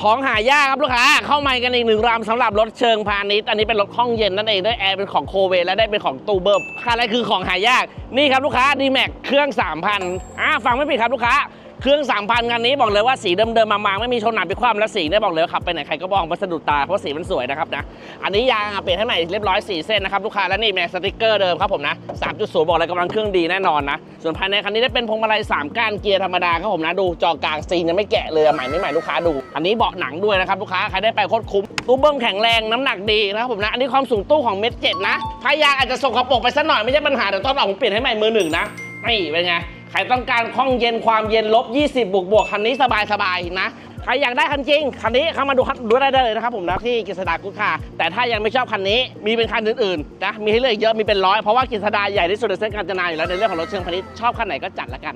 ของหายากครับลูกค้า เข้ามากันอีกหนึ่งรำสำหรับรถเชิงพาณิชย์ อันนี้เป็นรถห้องเย็นนั่นเองได้แอร์เป็นของโคเวและได้เป็นของตูเบิร์อะไรคือของหายาก นี่ครับลูกค้าดีแม็กเครื่อง 3,000อ่าฟังไม่ผิดครับลูกค้า เครื่อง 3,000งานนี้บอกเลยว่าสีเดิมๆมาๆไม่มีชนหนาไปคว่ำและสีเนี่ยบอกเลยว่าขับไปไหนใครก็มองว่าสะดุดตาเพราะสีมันสวยนะครับนะอันนี้ยางเปลี่ยนให้ใหม่เรียบร้อย4เส้นนะครับลูกค้าและนี่แม็กสติกเกอร์เดิมครับผมนะ3.0บอกเลยกำลังเครื่องดีแน่นอนนะส่วนภายในคันนี้ได้เป็นพวงมาลัย3ก้านเกียร์ธรรมดาครับผมนะดูจอกลางซีนยังไม่แกะเลยใหม่ไม่ใหม่ลูกค้าดู อันนี้เบาะหนังด้วยนะครับลูกค้าใครได้ไปโคตรคุ้มตู้เบิ้มแข็งแรงน้ำหนักดีนะครับผมนะอันนี้ความสูงตู้ของเมตรเจ็ดนะถ้ายางอาจจะส่งกระปรกไปสักหน่อยไม่ใช่ปัญหาเดี๋ยวตอนออกผมเปลี่ยนให้ใหม่มือหนึ่งนะนี่เป็นไง ใครต้องการห้องเย็นความเย็นลบ 20 บวกบวกคันนี้สบายสบายๆนะใครอยากได้คันจริง คันนี้เข้ามาดูดูได้เลยนะครับผมนะที่กฤษดากุ๊คาร์แต่ถ้ายังไม่ชอบคันนี้มีเป็นคันอื่นๆนะมีให้เลือกเยอะมีเป็นร้อยเพราะว่ากฤษดาใหญ่ที่สุดในเส้นกาญจนาอยู่แล้วในเรื่องของรถเชิงพาณิชย์ชอบคันไหนก็จัดละกัน